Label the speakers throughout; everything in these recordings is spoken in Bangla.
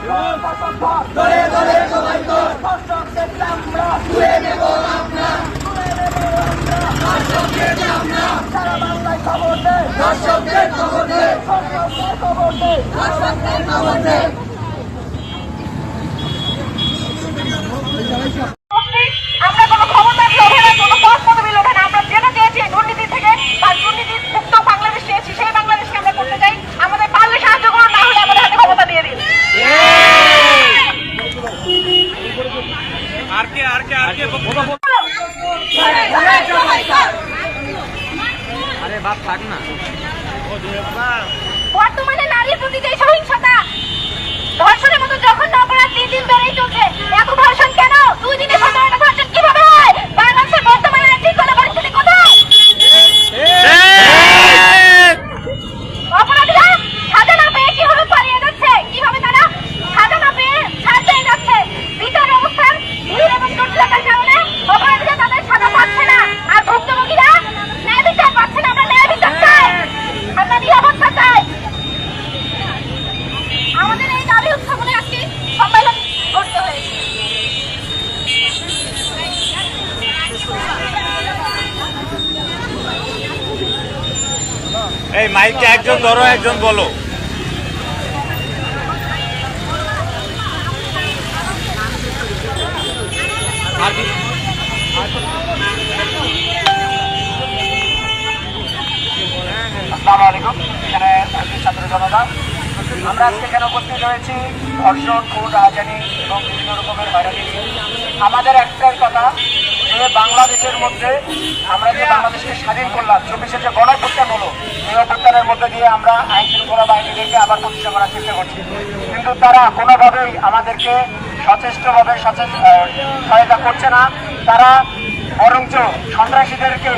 Speaker 1: দলে দলে সবাই
Speaker 2: বাংলায় খবর দে
Speaker 1: দর্শকদের খবর দে
Speaker 2: খবর
Speaker 1: দর্শকদের খবর দে
Speaker 3: আমরা কোনো ক্ষমতার লোভে না কোনো পথ পদবি লোভে না আমরা যেটা চেয়েছি দুর্নীতি থেকে বা দুর্নীতি মুক্ত বাংলাদেশ চেয়েছি সেই বাংলাদেশকে আমরা করতে চাই আমাদের পারলে সাহায্য করুন না হলে আমাদের হাতে ক্ষমতা দিয়ে দিন
Speaker 4: আর কে আর কে আর কে
Speaker 1: দলে দলে সবাই কর
Speaker 4: আরে বাপ থাক না।
Speaker 3: বর্তমানে নারীর প্রতি যে সহিংসতা, ধর্ষণের মতো জঘন্য অপরাধ দিন দিন বেড়েই চলছে এত ধর্ষণ কেন দুই দিনে সতেরোটা ধর্ষণ কীভাবে হয় বাংলাদেশের বর্তমানে ঠিক করে পরিস্থিতি কোথায় অপরাধীরা সাজা না পেয়ে কীভাবে পালিয়ে যাচ্ছে কীভাবে তারা সাজা না পেয়ে ছাড় পেয়ে যাচ্ছে বিচার ব্যবস্থার ভিড় এবং জটিলতার কারণে অপরাধীরা তাদের সাজা পাচ্ছে না আর ভুক্তভোগীরা ন্যায় বিচার পাচ্ছে না আমরা ন্যায় বিচার চাই আমরা নিরাপত্তা চাই আমাদের এই দাবি উত্থাপনে আজকে সম্মেলন করতে হয়েছে
Speaker 4: এই মাইকটা একজন ধরো, একজন বলো।
Speaker 2: ছাত্র জনতা। আমরা আজকে এবং বিভিন্ন রকমের আমাদের একটাই কথা, যে বাংলাদেশের মধ্যে আমরা যে বাংলাদেশকে স্বাধীন করলাম, চব্বিশে যে গণঅভ্যুত্থান হলো মধ্যে দিয়ে আমরা আইন শৃঙ্খলা বাহিনীদেরকে আবার প্রতিষ্ঠা করার চেষ্টা করছি। কিন্তু তারা কোনোভাবেই আমাদেরকে সচেষ্টভাবে সচেষ্ট সহায়তা করছে না। তারা বরঞ্চ সন্ত্রাসীদেরকে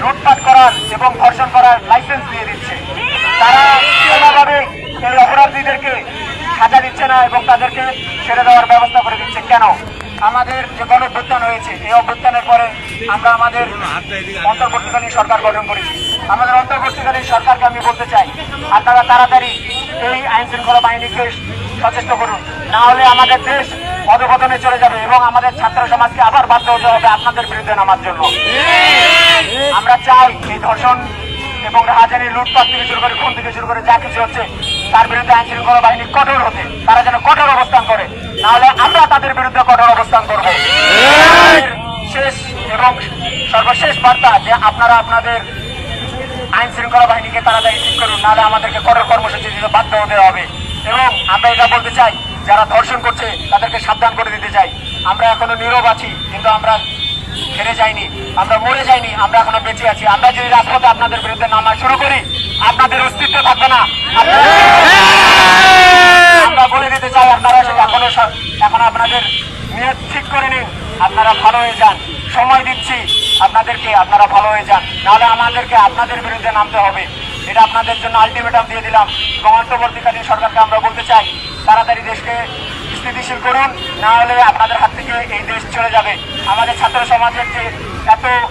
Speaker 2: লুটপাট করার এবং ধর্ষণ করার লাইসেন্স দিয়ে দিচ্ছে। তারা কোনোভাবে এই অপরাধীদেরকে সাজা দিচ্ছে না এবং তাদেরকে ছেড়ে দেওয়ার ব্যবস্থা করে দিচ্ছে। কেন? আমাদের যে গণ অভ্যুত্থান হয়েছে, এই অভ্যুত্থানের পরে আমরা আমাদের অন্তর্বর্তীকালীন সরকার গঠন করেছি। আমাদের অন্তর্বর্তীকালীন সরকারকে আমি বলতে চাই, আপনারা তাড়াতাড়ি এই আইন শৃঙ্খলা বাহিনীকে সচেষ্ট করুন। না হলে আমাদের দেশ অধপতনে চলে যাবে এবং আমাদের ছাত্র সমাজকে আবার বাধ্য হতে হবে আপনাদের বিরুদ্ধে নামার জন্য। আমরা চাই এই ধর্ষণ এবং রাহাজানি লুটপাট থেকে শুরু করে, খুন থেকে শুরু করে যা কিছু হচ্ছে, তার বিরুদ্ধে আইন শৃঙ্খলা বাহিনী কঠোর হতে, তারা যেন কঠোর অবস্থান করে। না হলে আমরা তাদের বিরুদ্ধে কঠোর অবস্থান করব। শেষ এবং সর্বশেষ বার্তা যে আপনারা আপনাদের আইন শৃঙ্খলা বাহিনীকে তাড়াতাড়ি ঠিক করুন নাহলে আমাদেরকে কঠোর কর্মসূচি দিতে বাধ্য হতে হবে। এবং আমরা এটা বলতে চাই যারা ধর্ষণ করছে তাদেরকে সাবধান করে দিতে চাই। আমরা এখনও নীরব আছি কিন্তু আমরা হেরে যাইনি আমরা মরে যাইনি আমরা এখনও বেঁচে আছি। আমরা যদি রাজপথে আপনাদের বিরুদ্ধে নামা শুরু করি আপনাদের অস্তিত্ব থাকবে না আপনাদের- আমরা বলে দিতে চাই আপনারা সেটা এখনও স- এখন আপনাদের নিয়ত ঠিক করে নিন আপনারা ভালো হয়ে যান। সময় দিচ্ছি। আপনাদেরকে, আপনারা ভালো হয়ে যান। নাহলে আমাদেরকে আপনাদের বিরুদ্ধে নামতে হবে। এটা আপনাদের জন্য আলটিমেটাম দিয়ে দিলাম। এবং অন্তর্বর্তীকালীন সরকারকে আমরা বলতে চাই, তাড়াতাড়ি দেশকে স্থিতিশীল করুন। না হলে আপনাদের হাত থেকে এই দেশ চলে যাবে। আমাদের ছাত্র সমাজের যে এত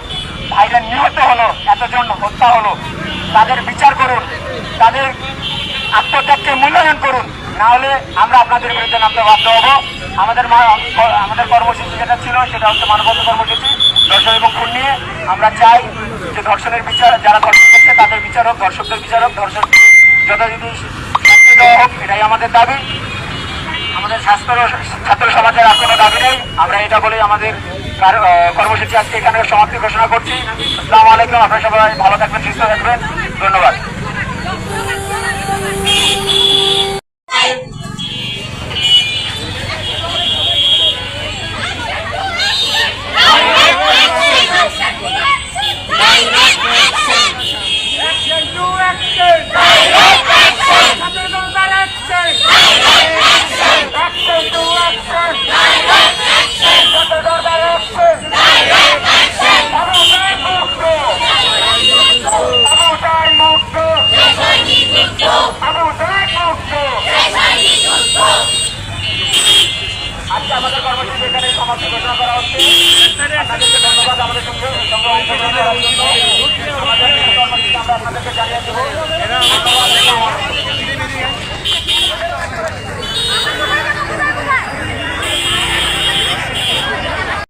Speaker 2: ভাইরা নিহত হলো, এতজন হত্যা হলো, তাদের বিচার করুন। তাদের আত্মত্যাগকে মূল্যায়ন করুন। না হলে আমরা আপনাদের বিরুদ্ধে নামতে বাধ্য হব। আমাদের আমাদের কর্মসূচি ছিল সেটা হচ্ছে মানববন্ধ কর্মসূচি ধর্ষণ এবং খুন নিয়ে। আমরা চাই যে ধর্ষণের বিচার, যারা ধর্ষণ করছে, তাদের বিচার হোক ধর্ষকদের বিচার হোক ধর্ষক যথাযথ শাস্তি দেওয়া হোক, এটাই আমাদের দাবি। আমাদের স্বাস্থ্য ছাত্র সমাজের আর কোনো দাবি নেই। আমরা এটা বলেই আমাদের কর্মসূচি আজকে এখানে সমাপ্তি ঘোষণা করছি। আসসালামু আলাইকুম, আপনারা সবাই ভালো থাকবেন, সুস্থ থাকবেন। ধন্যবাদ আজকে আমাদের কর্মসূচি এখানে সমাপ্তি ঘোষণা করা হচ্ছে আপনাদেরকে ধন্যবাদ আমাদের